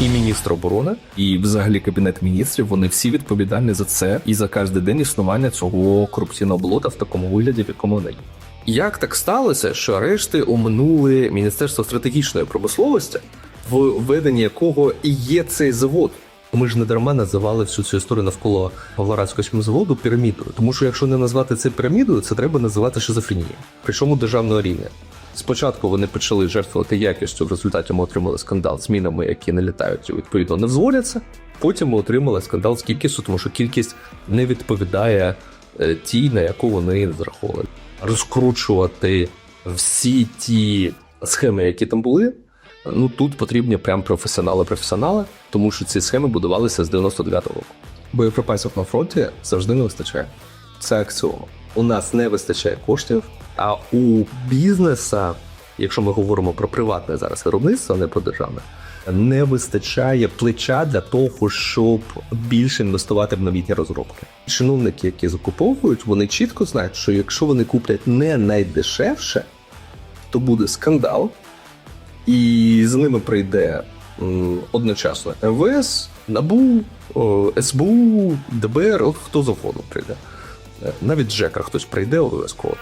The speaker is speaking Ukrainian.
І міністр оборони, і взагалі кабінет міністрів вони всі відповідальні за це і за кожен день існування цього корупційного болота в такому вигляді, в якому вони є. Як так сталося, що арешти оминули Міністерство стратегічної промисловості, в веденні якого і є цей завод? Ми ж не дарма називали всю цю історію навколо Павлоградського заводу пірамідою. Тому що якщо не назвати це пірамідою, це треба називати шизофренією. Причому державного рівня. Спочатку вони почали жертвувати якістю, в результаті ми отримали скандал з мінами, які не літають і відповідно не взводяться. Потім ми отримали скандал з кількістю, тому що кількість не відповідає е, тій, на яку вони зраховували. Розкручувати всі ті схеми, які там були. Ну тут потрібні прям професіонали-професіонали, тому що ці схеми будувалися з 99-го року. Боєприпасів на фронті завжди не вистачає. Це аксіома. У нас не вистачає коштів, а у бізнеса, якщо ми говоримо про приватне зараз виробництво, а не про державне, не вистачає плеча для того, щоб більше інвестувати в новітні розробки. Чиновники, які закуповують, вони чітко знають, що якщо вони куплять не найдешевше, то буде скандал, і з ними прийде одночасно МВС, НАБУ, СБУ, ДБР, от хто завгодно прийде. Е, Навіть Джека хтось прийде обов'язково.